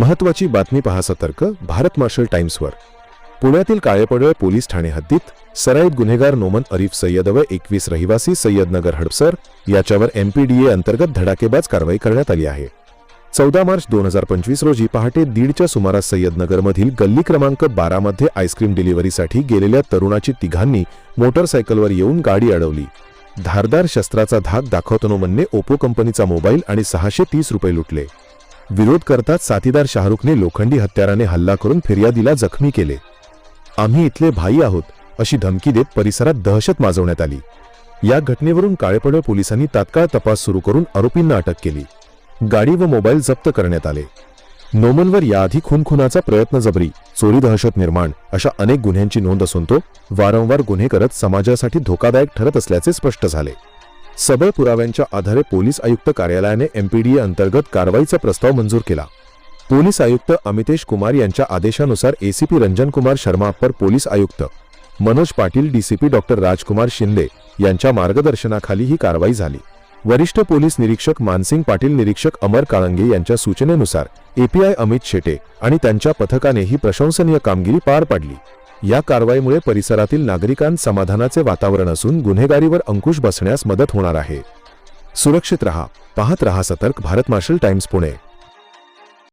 महत्वाची बातमी पहा सतर्क भारत मार्शल टाइम्सवर. पुण्यातील काळेपडळ पोलीस ठाणे हद्दीत सराईत गुन्हेगार नोमन अरीफ सय्यद व एकवीस रहिवासी सय्यदनगर हडपसर याच्यावर एमपीडीए अंतर्गत धडाकेबाज कारवाई करण्यात आली आहे. चौदा मार्च दोन हजार पंचवीस रोजी पहाटे दीडच्या सुमारास सय्यदनगरमधील गल्ली क्रमांक बारामध्ये आईस्क्रीम डिलिव्हरीसाठी गेलेल्या तरुणाची तिघांनी मोटरसायकलवर येऊन गाडी अडवली. धारदार शस्त्राचा धाक दाखवत नोमनने ओप्पो कंपनीचा मोबाईल आणि सहाशे तीस रुपये लुटले. विरोध करताच साथीदार शाहरुखने लोखंडी हत्याराने हल्ला करून फिर्यादीला जखमी केले. आम्ही इथले भाई आहोत अशी धमकी देत परिसरात दहशत माजवण्यात आली. या घटनेवरून काळेपडळ पोलिसांनी तात्काळ तपास सुरू करून आरोपींना अटक केली. गाडी व मोबाईल जप्त करण्यात आले. नोमनवर याआधी खूनखुनाचा प्रयत्न जबरी चोरी दहशत निर्माण अशा अनेक गुन्ह्यांची नोंद असून तो वारंवार गुन्हे करत समाजासाठी धोकादायक ठरत असल्याचे स्पष्ट झाले. सबळ पुराव्यांच्या आधारे पोलीस आयुक्त कार्यालयाने एमपीडीए अंतर्गत कारवाईचा प्रस्ताव मंजूर केला. पोलीस आयुक्त अमितेश कुमार यांच्या आदेशानुसार ACP Ranjan Kumar Sharma upper police आयुक्त मनोज पाटील डीसीपी डॉक्टर राजकुमार शिंदे यांच्या मार्गदर्शनाखाली ही कारवाई झाली. वरिष्ठ पोलीस निरीक्षक मानसिंग पाटील निरीक्षक अमर काळंगे यांच्या सूचनेनुसार एपीआय अमित शेटे आणि त्यांच्या पथकाने ही प्रशंसनीय कामगिरी पार पाडली. या कारवाईमुळे परिसरातील नागरिकांत समाधानाचे वातावरण असून गुन्हेगारीवर अंकुश बसण्यास मदत होणार आहे. सुरक्षित रहा पाहत रहा सतर्क भारत मार्शल टाइम्स पुणे.